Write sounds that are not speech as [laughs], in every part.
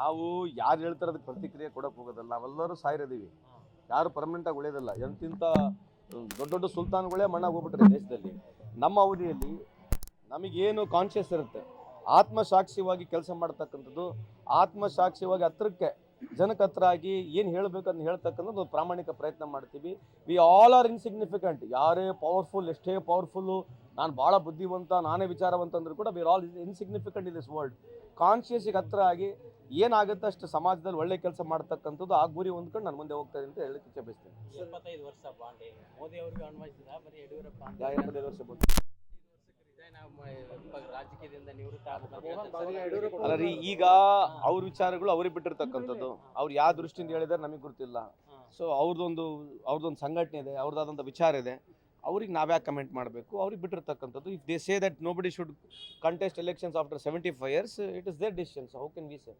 ನಾವು ಯಾರು ಹೇಳ್ತಾರೆ ಅದಕ್ಕೆ ಪ್ರತಿಕ್ರಿಯೆ ಕೊಡಕ್ ಹೋಗೋದಲ್ಲ. ನಾವೆಲ್ಲರೂ ಸಾಯಿರೋದೀವಿ. ಯಾರು ಪರ್ಮನೆಂಟ್ ಆಗಿ ಉಳಿಯೋದಿಲ್ಲ. ಎಂತಿಂತ ದೊಡ್ಡ ದೊಡ್ಡ ಸುಲ್ತಾನ್ಗಳೇ ಮಣ್ಣಾಗಿ ಹೋಗ್ಬಿಟ್ರೆ ದೇಶದಲ್ಲಿ. ನಮ್ಮ ಅವಧಿಯಲ್ಲಿ ನಮಗೇನು ಕಾನ್ಶಿಯಸ್ ಇರುತ್ತೆ? ಆತ್ಮಸಾಕ್ಷಿವಾಗಿ ಕೆಲಸ ಮಾಡ್ತಕ್ಕಂಥದ್ದು, ಆತ್ಮಸಾಕ್ಷಿವಾಗಿ ಹತ್ರಕ್ಕೆ ಜನಕ್ಕೆ ಹತ್ರ ಆಗಿ ಏನು ಹೇಳಬೇಕು ಅಂತ ಹೇಳ್ತಕ್ಕಂಥದ್ದು ಒಂದು ಪ್ರಾಮಾಣಿಕ ಪ್ರಯತ್ನ ಮಾಡ್ತೀವಿ. ವಿ ಆಲ್ ಆರ್ ಇನ್ಸಿಗ್ನಿಫಿಕೆಂಟ್ ಯಾರೇ ಪವರ್ಫುಲ್ ಎಷ್ಟೇ ಪವರ್ಫುಲ್ಲು ನಾನು ಭಾಳ ಬುದ್ಧಿವಂತ, ನಾನೇ ವಿಚಾರವಂತ ಅಂದ್ರೂ ಕೂಡ we are all insignificant in this world ಕಾನ್ಷಿಯಸ್ಗೆ ಹತ್ರ ಆಗಿ ಏನಾಗುತ್ತೆ ಅಷ್ಟು ಸಮಾಜದಲ್ಲಿ ಒಳ್ಳೆ ಕೆಲಸ ಮಾಡ್ತಕ್ಕಂಥದ್ದು ಆ ಗುರಿ ಹೊಂದ್ಕೊಂಡು ನಾನು ಮುಂದೆ ಹೋಗ್ತಾ ಇದ್ದೀನಿ ಅಂತ ಹೇಳಕ್ಕೆ ಇಚ್ಛೆ ಬಯಸ್ತೀನಿ ಅಲ್ಲ ರೀ ಈಗ ಅವ್ರ ವಿಚಾರಗಳು ಅವ್ರಿಗೆ ಬಿಟ್ಟಿರ್ತಕ್ಕಂಥದ್ದು. ಅವ್ರು ಯಾವ ದೃಷ್ಟಿಯಿಂದ ಹೇಳಿದಾರೆ ನಮಗೆ ಗೊತ್ತಿಲ್ಲ. ಸೊ ಅವ್ರದ್ದೊಂದು ಅವ್ರದ್ದೊಂದು ಸಂಘಟನೆ ಇದೆ ಅವ್ರದ್ದಾದಂಥ ವಿಚಾರ ಇದೆ. ಅವ್ರಿಗೆ ನಾವ್ಯಾಕೆ ಕಮೆಂಟ್ ಮಾಡಬೇಕು? ಅವ್ರಿಗೆ ಬಿಟ್ಟಿರ್ತಕ್ಕಂಥದ್ದು. If they say that nobody should contest elections after seventy five years it is their decisions how can we say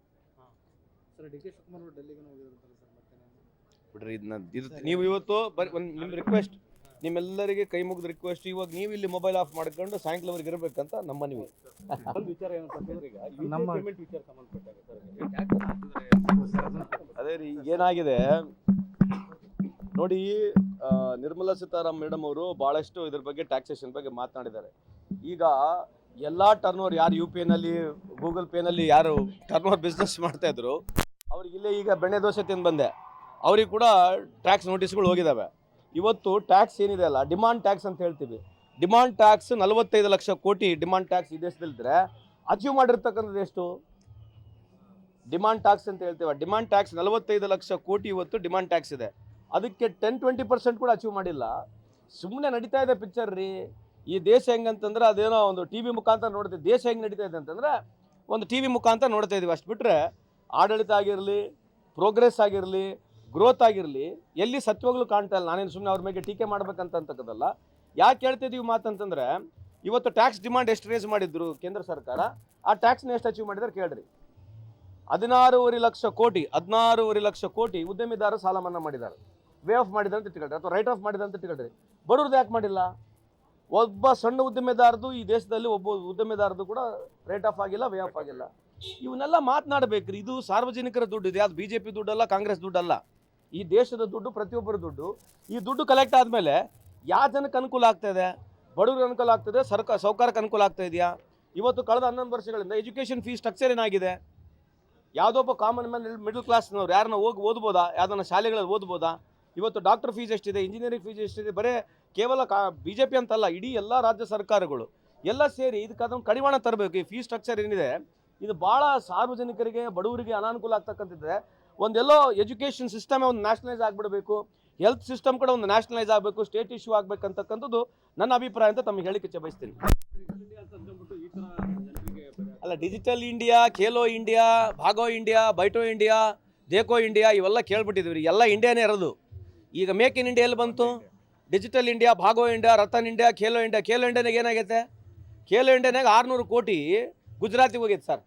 sir D K Shivakumar ಅವರು ಡೆಲ್ಲಿಗೆ ಹೋಗಿದ್ರಂತಲ್ಲ ಸರ್ ಮತ್ತೆ ಬಿಡ್ರಿ ಇದನ್ನ ಇದು ನೀವು ಇವತ್ತು ಬರೀ ಒಂದು ನಿಮ್ಮ ರಿಕ್ವೆಸ್ಟ್ ನಿಮ್ಮೆಲ್ಲರಿಗೆ ಕೈ ಮುಗಿದ ರಿಕ್ವೆಸ್ಟ್ ಇವಾಗ ನೀವು ಇಲ್ಲಿ ಮೊಬೈಲ್ ಆಫ್ ಮಾಡ್ಕೊಂಡು ಸಾಯಂಕಾಲವರೆಗೆ ಇರಬೇಕಂತ ನಮ್ಮ ನೀವು ಒಂದು ವಿಚಾರ ಏನಂತಂದ್ರೆ ಈಗ ನಮ್ಮ- ಪೇಮೆಂಟ್ ವಿಚಾರ ಸಂಬಂಧಪಟ್ಟಾಗ ಅದೇ ರೀ ಏನಾಗಿದೆ? ನೋಡಿ ನಿರ್ಮಲಾ ಸೀತಾರಾಮ್ ಮೇಡಮ್ ಅವರು ಬಹಳಷ್ಟು ಇದ್ರ ಬಗ್ಗೆ ಟ್ಯಾಕ್ಸೇಷನ್ ಬಗ್ಗೆ ಮಾತನಾಡಿದ್ದಾರೆ. ಈಗ ಎಲ್ಲ ಟರ್ನ್ ಓವರ್ ಯಾರು ಯು ಪಿ ಐನಲ್ಲಿ ಗೂಗಲ್ ಪೇನಲ್ಲಿ ಯಾರು ಟರ್ನ್ ಓವರ್ ಬಿಸ್ನೆಸ್ ಮಾಡ್ತಾ ಇದ್ರು ಅವ್ರಿಗೆ ಇಲ್ಲೇ ಈಗ ಬೆಣ್ಣೆ ದೋಸೆ ತಿಂದು ಬಂದೆ. ಅವ್ರಿಗೆ ಕೂಡ ಟ್ಯಾಕ್ಸ್ ನೋಟಿಸ್ಗಳು ಹೋಗಿದ್ದಾವೆ ಇವತ್ತು ಟ್ಯಾಕ್ಸ್ ಏನಿದೆ ಅಲ್ಲ ಡಿಮಾಂಡ್ ಟ್ಯಾಕ್ಸ್ ಅಂತ ಹೇಳ್ತೀವಿ. ಡಿಮಾಂಡ್ ಟ್ಯಾಕ್ಸ್ ನಲವತ್ತೈದು ಲಕ್ಷ ಕೋಟಿ ಡಿಮಾಂಡ್ ಟ್ಯಾಕ್ಸ್ ಈ ದೇಶದಲ್ಲಿದ್ದರೆ ಅಚೀವ್ ಮಾಡಿರ್ತಕ್ಕಂಥದ್ದು ಎಷ್ಟು? ಡಿಮಾಂಡ್ ಟ್ಯಾಕ್ಸ್ ಅಂತ ಹೇಳ್ತೀವ. ಡಿಮಾಂಡ್ ಟ್ಯಾಕ್ಸ್ ನಲವತ್ತೈದು ಲಕ್ಷ ಕೋಟಿ ಇವತ್ತು ಡಿಮಾಂಡ್ ಟ್ಯಾಕ್ಸ್ ಇದೆ. ಅದಕ್ಕೆ ಟೆನ್ ಟ್ವೆಂಟಿ ಪರ್ಸೆಂಟ್ ಕೂಡ ಅಚೀವ್ ಮಾಡಿಲ್ಲ. ಸುಮ್ಮನೆ ನಡೀತಾ ಇದೆ ಪಿಕ್ಚರ್ ರೀ. ಈ ದೇಶ ಹೆಂಗಂತಂದ್ರೆ ಅದೇನೋ ಒಂದು ಟಿ ವಿ ಮುಖಾಂತರ ನೋಡ್ತೀವಿ ದೇಶ ಹೆಂಗೆ ನಡೀತಾ ಇದೆ ಅಂತಂದ್ರೆ ಒಂದು ಟಿ ವಿ ಮುಖಾಂತರ ನೋಡ್ತಾ ಇದೀವಿ ಅಷ್ಟು ಬಿಟ್ಟರೆ ಆಡಳಿತ ಆಗಿರಲಿ ಪ್ರೋಗ್ರೆಸ್ ಆಗಿರಲಿ ಗ್ರೋತ್ ಆಗಿರಲಿ, ಎಲ್ಲಿ ಸತ್ವಗಳು ಕಾಣ್ತಾ ಇಲ್ಲ. ನಾನೇನು ಸುಮ್ಮನೆ ಅವ್ರ ಮೇಲೆ ಟೀಕೆ ಮಾಡ್ಬೇಕಂತಕ್ಕದಲ್ಲ ಯಾಕೆ ಹೇಳ್ತಿದ್ದೀವಿ ಮಾತಂತಂದ್ರೆ, ಇವತ್ತು ಟ್ಯಾಕ್ಸ್ ಡಿಮಾಂಡ್ ಎಷ್ಟು ರೇಸ್ ಮಾಡಿದ್ರು ಕೇಂದ್ರ ಸರ್ಕಾರ, ಆ ಟ್ಯಾಕ್ಸ್ನ ಎಷ್ಟು ಅಚೀವ್ ಮಾಡಿದ್ರೆ ಕೇಳ್ರಿ. ಹದಿನಾರೂವರೆ ಲಕ್ಷ ಕೋಟಿ, ಹದಿನಾರೂವರೆ ಲಕ್ಷ ಕೋಟಿ ಉದ್ಯಮಿದಾರ ಸಾಲ ಮನ್ನಾ ಮಾಡಿದ್ದಾರೆ. ವೇ ಆಫ್ ಮಾಡಿದ್ದಾರೆ ಅಂತ ಇಟ್ಕೊಳ್ರಿ ಅಥವಾ ರೈಟ್ ಆಫ್ ಮಾಡಿದ್ದಾರೆ ಅಂತ ಇಟ್ಕೊಳ್ರಿ ಬಡವ್ರದ್ದು ಯಾಕೆ ಮಾಡಿಲ್ಲ? ಒಬ್ಬ ಸಣ್ಣ ಉದ್ಯಮಿದಾರದು ಈ ದೇಶದಲ್ಲಿ ಒಬ್ಬ ಉದ್ಯಮಿದಾರದು ಕೂಡ ರೇಟ್ ಆಫ್ ಆಗಿಲ್ಲ ವೇ ಆಫ್ ಆಗಿಲ್ಲ. ಇವನ್ನೆಲ್ಲ ಮಾತನಾಡಬೇಕ್ರಿ. ಇದು ಸಾರ್ವಜನಿಕರ ದುಡ್ಡು ಇದೆ. ಅದು ಬಿ ಜೆ ಪಿ ದುಡ್ಡಲ್ಲ, ಕಾಂಗ್ರೆಸ್ ದುಡ್ಡಲ್ಲ. ಈ ದೇಶದ ದುಡ್ಡು ಪ್ರತಿಯೊಬ್ಬರ ದುಡ್ಡು. ಈ ದುಡ್ಡು ಕಲೆಕ್ಟ್ ಆದಮೇಲೆ ಯಾವ ಜನಕ್ಕೆ ಅನುಕೂಲ ಆಗ್ತಾಯಿದೆ ಬಡವ್ರಿಗೆ ಅನುಕೂಲ ಆಗ್ತದೆ? ಸರ್ಕಾರ ಸೌಕಾರಕ್ಕೆ ಅನುಕೂಲ ಆಗ್ತಾ ಇದೆಯಾ? ಇವತ್ತು ಕಳೆದ ಹನ್ನೊಂದು ವರ್ಷಗಳಿಂದ ಎಜುಕೇಷನ್ ಫೀಸ್ ಸ್ಟ್ರಕ್ಚರ್ ಏನಾಗಿದೆ? ಯಾವುದೊಬ್ಬ ಕಾಮನ್ ಮ್ಯಾನ್ ಮಿಡಲ್ ಕ್ಲಾಸ್ನವ್ರು ಯಾರನ್ನ ಹೋಗಿ, ಓದ್ಬೋದಾ? ಯಾವ್ದನ್ನ ಶಾಲೆಗಳಲ್ಲಿ ಓದ್ಬೋದಾ? ಇವತ್ತು ಡಾಕ್ಟರ್ ಫೀಸ್ ಎಷ್ಟಿದೆ? ಇಂಜಿನಿಯರಿಂಗ್ ಫೀಸ್ ಎಷ್ಟಿದೆ? ಬರೇ ಕೇವಲ ಕಾ ಬಿ ಜೆ ಪಿ ಅಂತಲ್ಲ, ಇಡೀ ಎಲ್ಲ ರಾಜ್ಯ ಸರ್ಕಾರಗಳು ಎಲ್ಲ ಸೇರಿ ಇದಕ್ಕೆ ಅದನ್ನು ಕಡಿವಾಣ ತರಬೇಕು. ಈ ಫೀಸ್ ಸ್ಟ್ರಕ್ಚರ್ ಏನಿದೆ? ಇದು ಭಾಳ ಸಾರ್ವಜನಿಕರಿಗೆ, ಬಡವರಿಗೆ ಅನಾನುಕೂಲ ಆಗ್ತಕ್ಕಂಥದ್ದಿದೆ. ಒಂದೆಲ್ಲೋ ಎಜುಕೇಷನ್ ಸಿಸ್ಟಮೇ ಒಂದು ನ್ಯಾಷನಲೈಸ್ ಆಗಿಬಿಡಬೇಕು, ಹೆಲ್ತ್ ಸಿಸ್ಟಮ್ ಕೂಡ ಒಂದು ನ್ಯಾಷನಲೈಸ್ ಆಗಬೇಕು, ಸ್ಟೇಟ್ ಇಶ್ಯೂ ಆಗಬೇಕಂತಕ್ಕಂಥದ್ದು ನನ್ನ ಅಭಿಪ್ರಾಯ ಅಂತ ತಮಗೆ ಹೇಳಿಕೆ ಬಯಸ್ತೀನಿ ಅಲ್ಲ, digital India, Khelo India, Bhago India, Baitho India, Dekho India, ಇವೆಲ್ಲ ಕೇಳ್ಬಿಟ್ಟಿದ್ವಿ ರೀ ಎಲ್ಲ ಇಂಡಿಯಾನೇ ಇರೋದು. ಈಗ ಮೇಕ್ ಇನ್ ಇಂಡಿಯಾ ಎಲ್ಲಿ ಬಂತು? Digital India, Bhago India, Ratan India, Khelo India, Khelo ಇಂಡಿಯಾನಾಗ ಏನಾಗೈತೆ? ಖೇಲೋ ಇಂಡಿಯಾನಾಗ ಆರುನೂರು ಕೋಟಿ ಗುಜರಾತಿಗೆ ಹೋಗಿತ್ತು ಸರ್.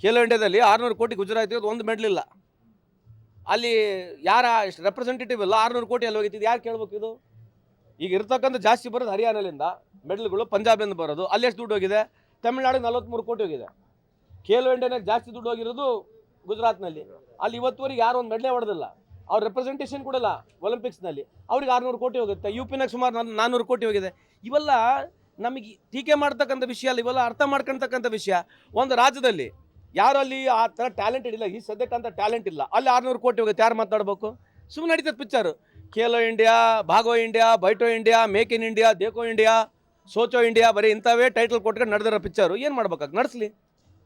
ಖೇಲೋ ಇಂಡಿಯಾದಲ್ಲಿ ಆರುನೂರು ಕೋಟಿ ಗುಜರಾತಿಗೆ ಒಂದು ಮೆಡ್ಲ್ ಇಲ್ಲ. ಅಲ್ಲಿ ಯಾರ ರೆಪ್ರೆಸೆಂಟೇಟಿವ್ ಇಲ್ಲ ಆರುನೂರು ಕೋಟಿ ಅಲ್ಲಿ ಹೋಗಿತ್ತು ಯಾರು ಕೇಳ್ಬೇಕು ಇದು? ಈಗ ಇರ್ತಕ್ಕಂಥ ಜಾಸ್ತಿ ಬರೋದು ಹರಿಯಾಣದಿಂದ ಮೆಡಲ್ಗಳು ಪಂಜಾಬಿಂದ ಬರೋದು. ಅಲ್ಲಿ ಎಷ್ಟು ದುಡ್ಡು ಹೋಗಿದೆ? ತಮಿಳ್ನಾಡಿಗೆ ನಲವತ್ತ್ಮೂರು ಕೋಟಿ ಹೋಗಿದೆ. ಖೇಲೋ ಇಂಡಿಯಾನಾಗ ಜಾಸ್ತಿ ದುಡ್ಡು ಹೋಗಿರೋದು ಗುಜರಾತ್ನಲ್ಲಿ. ಅಲ್ಲಿ ಇವತ್ತುವರೆಗೆ ಯಾರು ಒಂದು ಮೆಡಲೇ ಹೊಡೆದಿಲ್ಲ. ಅವ್ರ ರೆಪ್ರೆಸೆಂಟೇಷನ್ ಕೊಡಲ್ಲ ಒಲಿಂಪಿಕ್ಸ್ನಲ್ಲಿ ಅವ್ರಿಗೆ ಆರುನೂರು ಕೋಟಿ ಹೋಗುತ್ತೆ. ಯು ಪಿನಾಗ ಸುಮಾರು ನಾನ್- ನಾನ್ನೂರು ಕೋಟಿ ಹೋಗಿದೆ. ಇವೆಲ್ಲ ನಮಗೆ ಟೀಕೆ ಮಾಡ್ತಕ್ಕಂಥ ವಿಷಯ ಅಲ್ಲ, ಇವೆಲ್ಲ ಅರ್ಥ ಮಾಡ್ಕೊಳ್ತಕ್ಕಂಥ ವಿಷಯ. ಒಂದು ರಾಜ್ಯದಲ್ಲಿ ಯಾರಲ್ಲಿ ಆ ಥರ ಟ್ಯಾಲೆಂಟೆಡ್ ಇಲ್ಲ, ಈ ಸದ್ಯಕ್ಕಂತ ಟ್ಯಾಲೆಂಟ್ ಇಲ್ಲ. ಅಲ್ಲಿ ಆರುನೂರು ಕೋಟಿ ಹೋಗುತ್ತೆ, ಯಾರು ಮಾತಾಡ್ಬೇಕು ಸುಮ್ಮನೆ ನಡೀತದೆ picture Khelo India Bhago India Baitho India make in India Dekho India Socho India ಬರೀ ಇಂಥವೇ ಟೈಟಲ್ ಕೊಟ್ಕೊಂಡು ನಡೆದಿರೋ ಪಿಚ್ಚರು ಏನು ಮಾಡ್ಬೇಕಾಗ ನಡೆಸಲಿ.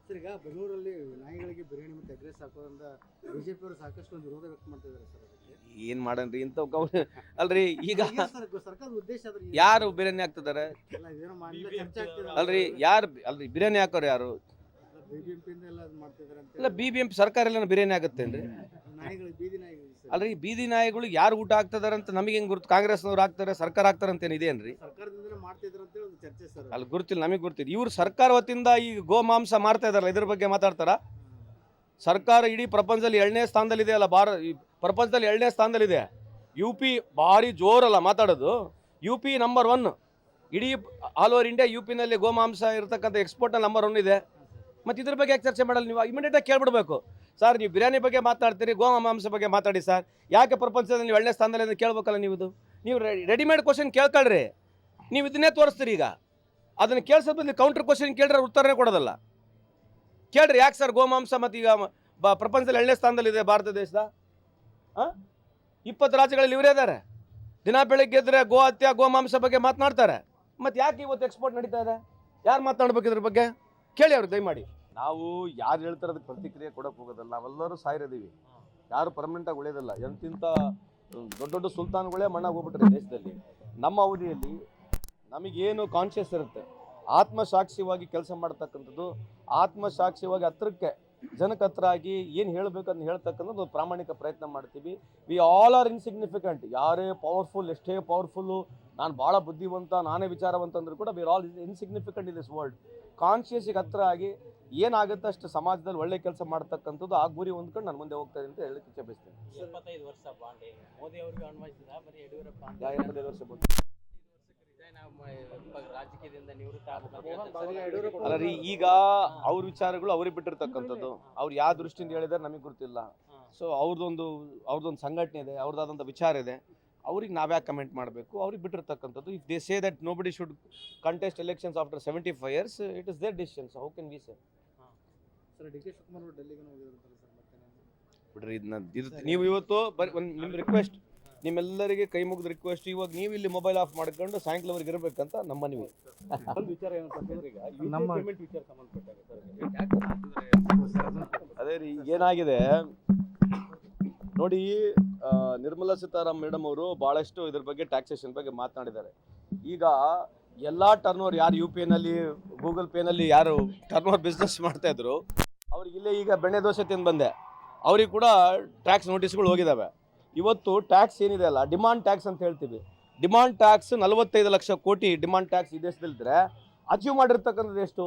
ಸರ್, ಈಗ ಬೆಂಗಳೂರಲ್ಲಿ ನಾಯಿಗಳಿಗೆ ಬಿರಿಯಾನಿ ಮತ್ತು ಎಗ್ರೆಸ್ ಹಾಕೋದ್ರಿಂದ ಬಿಜೆಪಿ ಅವರು ಸಾಕಷ್ಟು ವಿರೋಧ ವ್ಯಕ್ತ ಮಾಡ್ತಿದ್ದಾರೆ ಸರ್. ಏನು ಮಾಡನ್ರಿ ಇಂತ [laughs] ಅಲ್ರಿ ಈಗ ಯಾರು ಬಿರಿಯಾನಿ ಆಗ್ತಿದೆ. ಅಲ್ರಿ ಯಾರು ಅಲ್ರಿ ಬಿರಿಯಾನಿ ಹಾಕೋರು ಯಾರು? ಇಲ್ಲ ಬಿ ಬಿ ಎಂ ಸರ್ಕಾರ ಎಲ್ಲ ಬಿರಿಯಾನಿ ಆಗುತ್ತೆ ಅಂದ್ರೆ ಬೀದಿ ನಾಯಿಗಳಿಗೆ ಅಲ್ರಿ ಬೀದಿ ನಾಯಿಗಳಿಗೆ ಯಾರು ಊಟ ಹಾಕ್ತಿದಾರೆ ಅಂತ ನಮಗೆ ಹೆಂಗ್ ಗುರುತು? ಕಾಂಗ್ರೆಸ್ನವ್ರು ಹಾಕ್ತಾರೆ ಸರ್ಕಾರ ಹಾಕ್ತಾರೆ ಅಂತ ಏನಿದೇನ್ರಿ ಸರ್ಕಾರದಿಂದಲೇ ಮಾಡ್ತಿದ್ರು ಅಂತೇಳಿ ಒಂದು ಚರ್ಚೆ ಸರ್ ಅಲ್ಲಿ ಗುರುತಿಲ್ಲ ನಮಗೆ ಗುರುತಿಲ್ಲ. ಇವ್ರು ಸರ್ಕಾರ ವತಿಯಿಂದ ಈ ಗೋ ಮಾಂಸ ಮಾರ್ತಾ ಇದಾರಲ್ಲ ಇದ್ರ ಬಗ್ಗೆ ಮಾತಾಡ್ತಾರ? ಸರ್ಕಾರ ಇಡೀ ಪ್ರಪಂಚದಲ್ಲಿ ಎರಡನೇ ಸ್ಥಾನದಲ್ಲಿದೆ ಅಲ್ಲ, ಭಾರ ಪ್ರಪಂಚದಲ್ಲಿ ಎರಡನೇ ಸ್ಥಾನದಲ್ಲಿದೆ. ಯು ಪಿ ಭಾರಿ ಜೋರಲ್ಲ ಮಾತಾಡೋದು. ಯು ಪಿ ನಂಬರ್ ಒನ್ ಇಡೀ ಆಲ್ ಓವರ್ ಇಂಡಿಯಾ ಯು ಪಿನಲ್ಲಿ ಗೋಮಾಂಸ ಇರತಕ್ಕಂಥ ಎಕ್ಸ್ಪೋರ್ಟ್ನ ನಂಬರ್ ಒನ್ ಇದೆ. ಮತ್ತು ಇದ್ರ ಬಗ್ಗೆ ಯಾಕೆ ಚರ್ಚೆ ಮಾಡಲ್ಲ ನೀವು? ಇಮಿಡಿಯೇಟಾಗಿ ಕೇಳ್ಬಿಡ್ಬೇಕು. ಸರ್ ನೀವು ಬಿರಿಯಾನಿ ಬಗ್ಗೆ ಮಾತಾಡ್ತೀರಿ, ಗೋಮಾಂಸ ಮಾಂಸ ಬಗ್ಗೆ ಮಾತಾಡಿ ಸರ್ ಯಾಕೆ ಪ್ರಪಂಚದಲ್ಲಿ ನೀವು ಒಳ್ಳೆ ಸ್ಥಾನದಲ್ಲಿ ಅಂತ ಕೇಳ್ಬೇಕಲ್ಲ ನೀವು ಇದು? ನೀವು ರೆಡಿಮೇಡ್ ಕ್ವಶನ್ ಕೇಳ್ಕೊಳ್ರಿ. ನೀವು ಇದನ್ನೇ ತೋರಿಸ್ತೀರಿ ಈಗ. ಅದನ್ನು ಕೇಳಿಸೋ ಬದಲು ಕೌಂಟರ್ ಕ್ವಶನ್ ಕೇಳಿದ್ರೆ ಉತ್ತರನೇ ಕೊಡೋದಲ್ಲ. ಕೇಳ್ರಿ ಯಾಕೆ ಸರ್ ಗೋಮಾಂಸ ಮತ್ತು ಈಗ ಬ ಪ್ರಪಂಚದಲ್ಲಿ ಎರಡನೇ ಸ್ಥಾನದಲ್ಲಿದೆ ಭಾರತ ದೇಶದ? ಹಾಂ ಇಪ್ಪತ್ತು ರಾಜ್ಯಗಳಲ್ಲಿ ಇವರೇ ಇದ್ದಾರೆ ದಿನ ಬೆಳಗ್ಗೆ ಎದ್ದರೆ ಗೋ ಹತ್ಯೆ, ಗೋಮಾಂಸ ಬಗ್ಗೆ ಮಾತನಾಡ್ತಾರೆ. ಮತ್ತು ಯಾಕೆ ಇವತ್ತು ಎಕ್ಸ್ಪೋರ್ಟ್ ನಡೀತಾ ಇದೆ? ಯಾರು ಮಾತನಾಡ್ಬೇಕು ಇದ್ರ ಬಗ್ಗೆ? ಕೇಳಿ ಅವ್ರಿಗೆ, ದಯಮಾಡಿ. ನಾವು ಯಾರು ಹೇಳ್ತಾರೆ ಅದಕ್ಕೆ ಪ್ರತಿಕ್ರಿಯೆ ಕೊಡೋಕೆ ಹೋಗೋದಲ್ಲ, ನಾವೆಲ್ಲರೂ ಸಾಯಿರೋದೀವಿ. ಯಾರು ಪರ್ಮನೆಂಟಾಗಿ ಉಳಿಯೋದಿಲ್ಲ. ಎಂತಿಂಥ ದೊಡ್ಡ ದೊಡ್ಡ ಸುಲ್ತಾನ್ಗಳೇ ಮಣ್ಣಾಗಿ ಹೋಗ್ಬಿಟ್ರೆ ದೇಶದಲ್ಲಿ. ನಮ್ಮ ಅವಧಿಯಲ್ಲಿ ನಮಗೇನು ಕಾನ್ಷಿಯಸ್ ಇರುತ್ತೆ, ಆತ್ಮಸಾಕ್ಷಿವಾಗಿ ಕೆಲಸ ಮಾಡ್ತಕ್ಕಂಥದ್ದು ಆತ್ಮಸಾಕ್ಷಿವಾಗಿ ಹತ್ರಕ್ಕೆ ಜನಕ್ಕೆ ಹತ್ರ ಆಗಿ ಏನು ಹೇಳಬೇಕು ಅಂತ ಹೇಳ್ತಕ್ಕಂಥದ್ದು ಒಂದು ಪ್ರಾಮಾಣಿಕ ಪ್ರಯತ್ನ ಮಾಡ್ತೀವಿ. ವಿ ಆಲ್ ಆರ್ ಇನ್ಸಿಗ್ನಿಫಿಕೆಂಟ್ ಯಾರೇ ಪವರ್ಫುಲ್ ಎಷ್ಟೇ ಪವರ್ಫುಲ್ಲು ನಾನು ಭಾಳ ಬುದ್ಧಿವಂತ ನಾನೇ ವಿಚಾರವಂತ ಅಂದರೂ ಕೂಡ we all insignificant in this world ಕಾನ್ಷಿಯಸ್ಗೆ ಹತ್ರ ಆಗಿ ಏನಾಗುತ್ತೆ ಅಷ್ಟು ಸಮಾಜದಲ್ಲಿ ಒಳ್ಳೆ ಕೆಲಸ ಮಾಡ್ತಕ್ಕಂಥದ್ದು ಆ ಗುರಿ ಹೊಂದ್ಕೊಂಡು ನಾನು ಮುಂದೆ ಹೋಗ್ತಾ ಅಂತ ಹೇಳಕ್ಕೆ ಇಚ್ಛೆ ಬಯಸ್ತೇನೆ ಅಲ್ಲ ರೀ ಈಗ ಅವ್ರ ವಿಚಾರಗಳು ಅವ್ರಿಗೆ ಬಿಟ್ಟಿರ್ತಕ್ಕಂಥದ್ದು. ಅವ್ರು ಯಾವ ದೃಷ್ಟಿಯಿಂದ ಹೇಳಿದಾರೆ ನಮಗೆ ಗೊತ್ತಿಲ್ಲ. ಸೊ ಅವ್ರದ್ದೊಂದು ಅವ್ರದ್ದೊಂದು ಸಂಘಟನೆ ಇದೆ ಅವ್ರದ್ದಾದಂಥ ವಿಚಾರ ಇದೆ. ಅವ್ರಿಗೆ ನಾವ್ಯಾಕೆ ಕಮೆಂಟ್ ಮಾಡಬೇಕು? ಅವ್ರಿಗೆ ಬಿಟ್ಟಿರ್ತಕ್ಕಂಥದ್ದು. If they say that nobody should contest elections after seventy five years it is their decisions how can we say sir D K Shivakumar ಅವರು ಡೆಲ್ಲಿಗೆ ಹೋಗಿರ್ತಾರೆ ಸರ್ ಬಿಡ್ರಿ ಇದನ್ನ ಇದು ನೀವು ಇವತ್ತು ಬರೀ ಒಂದು ನಿಮ್ಮ ರಿಕ್ವೆಸ್ಟ್ ನಿಮ್ಮೆಲ್ಲರಿಗೆ ಕೈ ಮುಗಿದ ರಿಕ್ವೆಸ್ಟ್ ಇವಾಗ ನೀವು ಇಲ್ಲಿ ಮೊಬೈಲ್ ಆಫ್ ಮಾಡ್ಕೊಂಡು ಸಾಯಂಕಾಲವರೆಗೆ ಇರಬೇಕಂತ ನಮ್ಮ ನೀವು. ಒಂದು ವಿಚಾರ ಅದೇ ರೀ ಏನಾಗಿದೆ? ನೋಡಿ ನಿರ್ಮಲಾ ಸೀತಾರಾಮ್ ಮೇಡಮ್ ಅವರು ಭಾಳಷ್ಟು ಇದ್ರ ಬಗ್ಗೆ ಟ್ಯಾಕ್ಸೇಷನ್ ಬಗ್ಗೆ ಮಾತನಾಡಿದ್ದಾರೆ. ಈಗ ಎಲ್ಲ ಟರ್ನ್ ಓವರ್ ಯಾರು ಯು ಪಿ ಎನಲ್ಲಿ ಗೂಗಲ್ ಪೇನಲ್ಲಿ ಯಾರು ಟರ್ನ್ ಓವರ್ ಬಿಸ್ನೆಸ್ ಮಾಡ್ತಾ ಇದ್ರು ಅವ್ರಿಗೆ ಇಲ್ಲೇ ಈಗ ಬೆಣ್ಣೆ ದೋಸೆ ತಿಂದು ಬಂದೆ. ಅವ್ರಿಗೆ ಕೂಡ ಟ್ಯಾಕ್ಸ್ ನೋಟಿಸ್ಗಳು ಹೋಗಿದ್ದಾವೆ ಇವತ್ತು ಟ್ಯಾಕ್ಸ್ ಏನಿದೆ ಅಲ್ಲ, ಡಿಮಾಂಡ್ ಟ್ಯಾಕ್ಸ್ ಅಂತ ಹೇಳ್ತೀವಿ. ಡಿಮಾಂಡ್ ಟ್ಯಾಕ್ಸ್ ನಲವತ್ತೈದು ಲಕ್ಷ ಕೋಟಿ ಡಿಮಾಂಡ್ ಟ್ಯಾಕ್ಸ್ ಈ ದೇಶದಲ್ಲಿದ್ದರೆ ಅಚೀವ್ ಮಾಡಿರ್ತಕ್ಕಂಥದ್ದು ಎಷ್ಟು?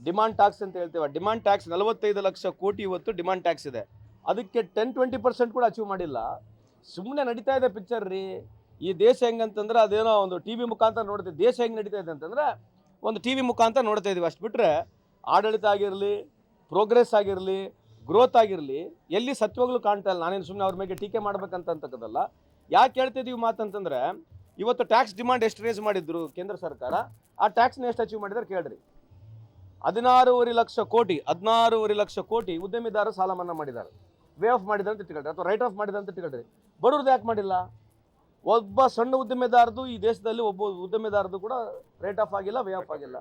ಡಿಮಾಂಡ್ ಟ್ಯಾಕ್ಸ್ ಅಂತ ಹೇಳ್ತೀವಿ. ಡಿಮಾಂಡ್ ಟ್ಯಾಕ್ಸ್ ನಲವತ್ತೈದು ಲಕ್ಷ ಕೋಟಿ ಇವತ್ತು ಡಿಮಾಂಡ್ ಟ್ಯಾಕ್ಸ್ ಇದೆ. ಅದಕ್ಕೆ ಟೆನ್ ಟ್ವೆಂಟಿ ಪರ್ಸೆಂಟ್ ಕೂಡ ಅಚೀವ್ ಮಾಡಿಲ್ಲ. ಸುಮ್ಮನೆ ನಡೀತಾ ಇದೆ ಪಿಕ್ಚರ್ ರೀ. ಈ ದೇಶ ಹೆಂಗಂತಂದ್ರೆ ಅದೇನೋ ಒಂದು ಟಿ ವಿ ಮುಖಾಂತರ ನೋಡ್ತೀವಿ ದೇಶ ಹೆಂಗೆ ನಡೀತಾ ಇದೆ ಅಂತಂದ್ರೆ ಒಂದು ಟಿ ವಿ ಮುಖಾಂತರ ನೋಡ್ತಾ ಇದ್ದೀವಿ ಅಷ್ಟು ಬಿಟ್ಟರೆ ಆಡಳಿತ ಆಗಿರಲಿ, ಪ್ರೋಗ್ರೆಸ್ ಆಗಿರಲಿ ಗ್ರೋತ್ ಆಗಿರಲಿ, ಎಲ್ಲಿ ಸತ್ವಗಳು ಕಾಣ್ತಾ ಇಲ್ಲ, ನಾನೇನು ಸುಮ್ಮನೆ ಅವ್ರ ಮೇಲೆ ಟೀಕೆ ಮಾಡ್ಬೇಕಂತ ಅಂತಕ್ಕದಲ್ಲ ಯಾಕೆ ಹೇಳ್ತಿದ್ದೀವಿ ಮಾತಂತಂದ್ರೆ, ಇವತ್ತು ಟ್ಯಾಕ್ಸ್ ಡಿಮಾಂಡ್ ಎಷ್ಟು ರೇಸ್ ಮಾಡಿದ್ರು ಕೇಂದ್ರ ಸರ್ಕಾರ, ಆ ಟ್ಯಾಕ್ಸ್ನ ಎಷ್ಟು ಅಚೀವ್ ಮಾಡಿದ್ರೆ ಕೇಳ್ರಿ. ಹದಿನಾರೂವರೆ ಲಕ್ಷ ಕೋಟಿ, ಹದಿನಾರೂವರೆ ಲಕ್ಷ ಕೋಟಿ ಉದ್ಯಮಿದಾರರು ಸಾಲ ಮನ್ನಾ ಮಾಡಿದ್ದಾರೆ ವೇ ಆಫ್ ಮಾಡಿದ್ದಾರೆ ಅಂತ ಇಟ್ಕೊಳ್ರಿ ಅಥವಾ ರೈಟ್ ಆಫ್ ಮಾಡಿದ್ದಾರೆ ಅಂತ ಇಟ್ಕೊಳ್ರಿ ಬಡವ್ರದ್ದು ಯಾಕೆ ಮಾಡಿಲ್ಲ? ಒಬ್ಬ ಸಣ್ಣ ಉದ್ಯಮಿದಾರದು ಈ ದೇಶದಲ್ಲಿ ಒಬ್ಬ ಉದ್ಯಮಿದಾರದು ಕೂಡ ರೇಟ್ ಆಫ್ ಆಗಿಲ್ಲ ವೇ ಆಫ್ ಆಗಿಲ್ಲ.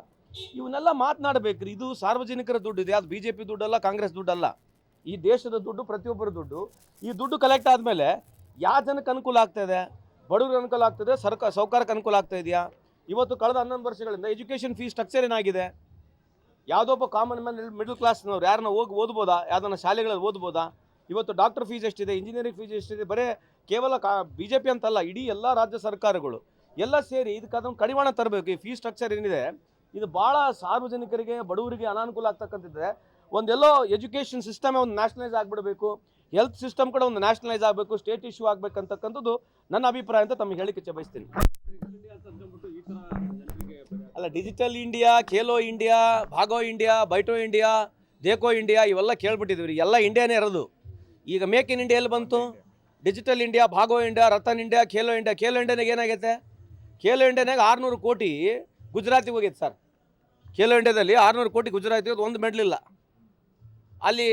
ಇವನ್ನೆಲ್ಲ ಮಾತನಾಡಬೇಕ್ರಿ, ಇದು ಸಾರ್ವಜನಿಕರ ದುಡ್ಡು ಇದೆ ಅದು ಬಿ ಜೆ ಪಿ ದುಡ್ಡಲ್ಲ, ಕಾಂಗ್ರೆಸ್ ದುಡ್ಡಲ್ಲ. ಈ ದೇಶದ ದುಡ್ಡು ಪ್ರತಿಯೊಬ್ಬರ ದುಡ್ಡು. ಈ ದುಡ್ಡು ಕಲೆಕ್ಟ್ ಆದಮೇಲೆ ಯಾವ ಜನಕ್ಕೆ ಅನುಕೂಲ ಆಗ್ತಾಯಿದೆ ಬಡವ್ರಿಗೆ ಅನುಕೂಲ ಆಗ್ತದೆ ಸರ್ಕಾರ ಸೌಕಾರಕ್ಕೆ ಅನುಕೂಲ ಆಗ್ತಾ ಇದೆಯಾ? ಇವತ್ತು ಕಳೆದ ಹನ್ನೊಂದು ವರ್ಷಗಳಿಂದ ಎಜುಕೇಷನ್ ಫೀಸ್ ಸ್ಟ್ರಕ್ಚರ್ ಏನಾಗಿದೆ? ಯಾವುದೊಬ್ಬ ಕಾಮನ್ ಮ್ಯಾನ್ ಮಿಡಲ್ ಕ್ಲಾಸ್ನವ್ರು ಯಾರನ್ನ ಹೋಗಿ, ಓದ್ಬೋದಾ? ಯಾವ್ದನ್ನ ಶಾಲೆಗಳಲ್ಲಿ ಓದ್ಬೋದಾ? ಇವತ್ತು ಡಾಕ್ಟರ್ ಫೀಸ್ ಎಷ್ಟಿದೆ ಇಂಜಿನಿಯರಿಂಗ್ ಫೀಸ್ ಎಷ್ಟಿದೆ? ಬರೇ ಕೇವಲ ಕಾ ಬಿ ಜೆ ಪಿ ಅಂತಲ್ಲ, ಇಡೀ ಎಲ್ಲ ರಾಜ್ಯ ಸರ್ಕಾರಗಳು ಎಲ್ಲ ಸೇರಿ ಇದಕ್ಕೆ ಅದನ್ನು ಕಡಿವಾಣ ತರಬೇಕು. ಈ ಫೀಸ್ ಸ್ಟ್ರಕ್ಚರ್ ಏನಿದೆ, ಇದು ಭಾಳ ಸಾರ್ವಜನಿಕರಿಗೆ, ಬಡವರಿಗೆ ಅನಾನುಕೂಲ ಆಗ್ತಕ್ಕಂಥದ್ದಿದೆ ಒಂದೆಲ್ಲೋ ಎಜುಕೇಷನ್ ಸಿಸ್ಟಮೇ ಒಂದು ನ್ಯಾಷನಲೈಸ್ ಆಗಿಬಿಡಬೇಕು, ಹೆಲ್ತ್ ಸಿಸ್ಟಮ್ ಕೂಡ ಒಂದು ನ್ಯಾಷನಲೈಸ್ ಆಗಬೇಕು, ಸ್ಟೇಟ್ ಇಶ್ಯೂ ಆಗಬೇಕಂತಕ್ಕಂಥದ್ದು ನನ್ನ ಅಭಿಪ್ರಾಯ ಅಂತ ತಮಗೆ ಹೇಳಿಕೆ ಬಯಸ್ತೀನಿ ಅಲ್ಲ, digital India, Khelo India, ಭಾಗೋ India, ಬೈಟೋ India, ದೇಕೋ India, ಇವೆಲ್ಲ ಕೇಳ್ಬಿಟ್ಟಿದ್ದೀವಿ ರೀ. ಎಲ್ಲ ಇಂಡಿಯಾನೇ ಇರೋದು. ಈಗ ಮೇಕ್ ಇನ್ ಇಂಡಿಯಾ ಎಲ್ಲಿ ಬಂತು? Digital India, Bhago India, Ratan India, Khelo India. Khelo ಇಂಡಿಯಾನಾಗ ಏನಾಗೈತೆ? ಖೇಲೋ ಇಂಡಿಯಾನಾಗ ಆರುನೂರು ಕೋಟಿ ಗುಜರಾತಿಗೆ ಹೋಗೈತೆ ಸರ್. ಖೇಲೋ ಇಂಡಿಯಾದಲ್ಲಿ ಆರುನೂರು ಕೋಟಿ ಗುಜರಾತಿಗೆ ಒಂದು ಮೆಡ್ಲ್ ಇಲ್ಲ. ಅಲ್ಲಿ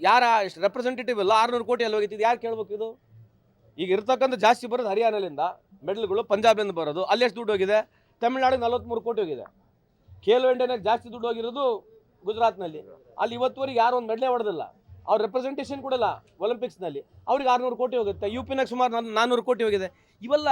ಯಾರ ರೆಪ್ರೆಸೆಂಟೇಟಿವ್ ಇಲ್ಲ, ಆರುನೂರು ಕೋಟಿ ಅಲ್ಲಿ ಹೋಗಿತ್ತು. ಯಾರು ಕೇಳ್ಬೇಕು ಇದು? ಈಗ ಇರ್ತಕ್ಕಂಥ ಜಾಸ್ತಿ ಬರೋದು ಹರಿಯಾಣದಿಂದ ಮೆಡಲ್ಗಳು ಪಂಜಾಬಿಂದ ಬರೋದು. ಅಲ್ಲಿ ಎಷ್ಟು ದುಡ್ಡು ಹೋಗಿದೆ? ತಮಿಳ್ನಾಡಿಗೆ ನಲವತ್ತ್ಮೂರು ಕೋಟಿ ಹೋಗಿದೆ. ಖೇಲೋ ಇಂಡಿಯಾನಾಗ ಜಾಸ್ತಿ ದುಡ್ಡು ಹೋಗಿರೋದು ಗುಜರಾತ್ನಲ್ಲಿ. ಅಲ್ಲಿ ಇವತ್ತುವರೆಗೆ ಯಾರು ಒಂದು ಮೆಡಲೇ ಹೊಡೆದಿಲ್ಲ. ಅವ್ರ ರೆಪ್ರೆಸೆಂಟೇಷನ್ ಕೊಡಲ್ಲ ಒಲಿಂಪಿಕ್ಸ್ನಲ್ಲಿ ಅವ್ರಿಗೆ ಆರುನೂರು ಕೋಟಿ ಹೋಗುತ್ತೆ. ಯು ಪಿನಾಗ ಸುಮಾರು ನಾನ್- ನಾನ್ನೂರು ಕೋಟಿ ಹೋಗಿದೆ. ಇವೆಲ್ಲ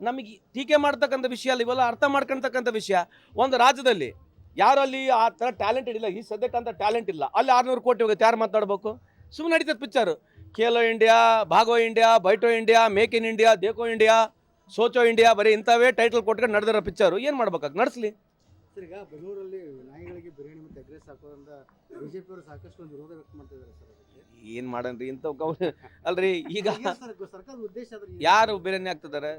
ನಮಗೆ ಟೀಕೆ ಮಾಡ್ತಕ್ಕಂಥ ವಿಷಯ ಅಲ್ಲ, ಇವೆಲ್ಲ ಅರ್ಥ ಮಾಡ್ಕೊಳ್ತಕ್ಕಂಥ ವಿಷಯ. ಒಂದು ರಾಜ್ಯದಲ್ಲಿ ಯಾರು ಅಲ್ಲಿ ಆ ಥರ ಟ್ಯಾಲೆಂಟ್ ಇಲ್ಲ ಈ ಸದ್ಯಕ್ಕಂತ ಟ್ಯಾಲೆಂಟ್ ಇಲ್ಲ. ಅಲ್ಲಿ ಆರುನೂರು ಕೋಟಿ ಹೋಗುತ್ತೆ ಯಾರು ಮಾತಾಡ್ಬೇಕು ಸುಮ್ಮನೆ ನಡೀತದೆ picture Khelo India ಭಾಗೋ India ಬೈಟೋ India make in India ದೇಕೋ India ಸೋಚೋ India ಬರೀ ಇಂಥವೇ ಟೈಟಲ್ ಕೊಟ್ಕೊಂಡು ನಡೆದಿರೋ ಪಿಕ್ಚರು ಏನು ಮಾಡ್ಬೇಕಾಗ? ನಡೆಸಲಿ. ಸರ್ ಈಗ ಬೆಂಗಳೂರಲ್ಲಿ ನಾಯಿಗಳಿಗೆ ಬಿರಿಯಾನಿ ಮತ್ತು ಅಗ್ರೆಸ್ ಹಾಕೋದ್ರಿಂದ ಬಿಜೆಪಿ ಅವರು ಸಾಕಷ್ಟು ಒಂದು ವಿರೋಧ ವ್ಯಕ್ತ ಮಾಡ್ತಿದ್ದಾರೆ ಸರ್ ಏನು ಮಾಡನ್ರಿ ಇಂಥ ಅಲ್ರಿ ಈಗ ಈಗ ಸರ್ ಸರ್ಕಾರದ ಉದ್ದೇಶ ಯಾರು ಬಿರಿಯಾನಿ ಹಾಕ್ತಿದ್ದಾರೆ?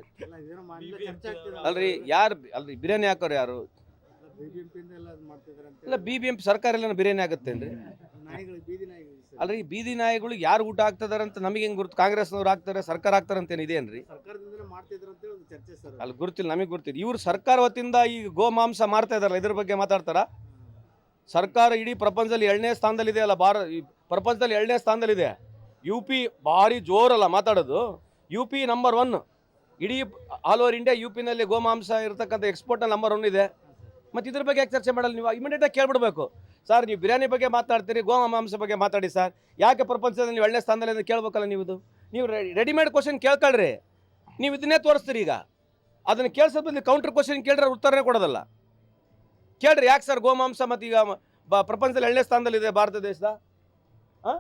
ಅಲ್ರಿ ಯಾರು ಅಲ್ರಿ ಬಿರಿಯಾನಿ ಹಾಕೋರು ಯಾರು? ಇಲ್ಲ ಬಿ ಬಿ ಎಂ ಪಿ ಸರ್ಕಾರ ಎಲ್ಲ ಬಿರಿಯಾನಿ ಆಗುತ್ತೆ ಅಂದ್ರೆ ಅಲ್ರಿ ಬೀದಿ ನಾಯಿಗಳು ಯಾರು ಊಟ ಅಂತ ನಮಗೆ ಹೆಂಗ್ ಗುರುತು? ಕಾಂಗ್ರೆಸ್ನವ್ರು ಆಗ್ತಾರೆ ಸರ್ಕಾರ ಆಗ್ತಾರೆ ಅಂತ ಏನಿದೇನ್ರಿ ಅಲ್ಲಿ ಗುರುತಿಲ್ಲ ನಮಗೆ ಗುರುತಿಲ್ಲ. ಇವ್ರು ಸರ್ಕಾರ ವತಿಯಿಂದ ಈ ಗೋಮಾಂಸ ಮಾಡ್ತಾ ಇದಾರಲ್ಲ ಇದ್ರ ಬಗ್ಗೆ ಮಾತಾಡ್ತಾರ? ಸರ್ಕಾರ ಇಡೀ ಪ್ರಪಂಚದಲ್ಲಿ ಎರಡನೇ ಸ್ಥಾನದಲ್ಲಿದೆ ಅಲ್ಲ ಭಾರ ಈ ಪ್ರಪಂಚದಲ್ಲಿ ಎರಡನೇ ಸ್ಥಾನದಲ್ಲಿದೆ. ಯು ಪಿ ಭಾರಿ ಜೋರಲ್ಲ ಮಾತಾಡೋದು. ಯು ಪಿ ನಂಬರ್ ಒನ್ ಇಡೀ ಆಲ್ ಓವರ್ ಇಂಡಿಯಾ ಯು ಪಿನಲ್ಲಿ ಗೋಮಾಂಸ ಇರತಕ್ಕಂಥ ಎಕ್ಸ್ಪೋರ್ಟ್ನ ನಂಬರ್ ಒನ್ ಇದೆ. ಮತ್ತು ಇದ್ರ ಬಗ್ಗೆ ಯಾಕೆ ಚರ್ಚೆ ಮಾಡಲ್ಲ ನೀವು? ಇಮಿಡಿಯೇಟಾಗಿ ಕೇಳ್ಬಿಡ್ಬೇಕು. ಸರ್ ನೀವು ಬಿರಿಯಾನಿ ಬಗ್ಗೆ ಮಾತಾಡ್ತೀರಿ ಗೋಮಾಂಸ ಬಗ್ಗೆ ಮಾತಾಡಿ ಸರ್ ಯಾಕೆ ಪ್ರಪಂಚದಲ್ಲಿ ನೀವು ಒಳ್ಳೆ ಸ್ಥಾನದಲ್ಲಿ ಅಂತ ಕೇಳ್ಬೇಕಲ್ಲ ನೀವು ಇದು? ನೀವು ರೆಡಿಮೇಡ್ ಕ್ವಶನ್ ಕೇಳ್ಕೊಳ್ರಿ. ನೀವು ಇದನ್ನೇ ತೋರಿಸ್ತೀರಿ ಈಗ. ಅದನ್ನು ಕೇಳಿಸೋದು ಬದಲು ಕೌಂಟರ್ ಕ್ವಶನ್ ಕೇಳಿದ್ರೆ ಉತ್ತರನೇ ಕೊಡೋದಲ್ಲ. ಕೇಳ್ರಿ ಯಾಕೆ ಸರ್ ಗೋಮಾಂಸ ಮತ್ತು ಈಗ ಬ, ಪ್ರಪಂಚದಲ್ಲಿ ಎಳ್ಳೆ ಸ್ಥಾನದಲ್ಲಿದೆ ಭಾರತ ದೇಶದ? ಹಾಂ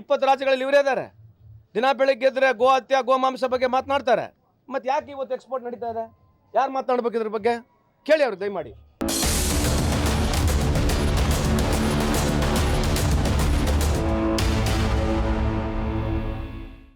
ಇಪ್ಪತ್ತು ರಾಜ್ಯಗಳಲ್ಲಿ ಇವರೇ ಇದ್ದಾರೆ ದಿನ ಬೆಳಗ್ಗೆ ಎದ್ದರೆ ಗೋ ಹತ್ಯೆ ಗೋಮಾಂಸ ಬಗ್ಗೆ ಮಾತನಾಡ್ತಾರೆ. ಮತ್ತು ಯಾಕೆ ಇವತ್ತು ಎಕ್ಸ್ಪೋರ್ಟ್ ನಡೀತಾ ಇದೆ? ಯಾರು ಮಾತನಾಡ್ಬೇಕು ಇದ್ರ ಬಗ್ಗೆ? ಕೇಳಿ ಅವ್ರಿಗೆ ದಯಮಾಡಿ.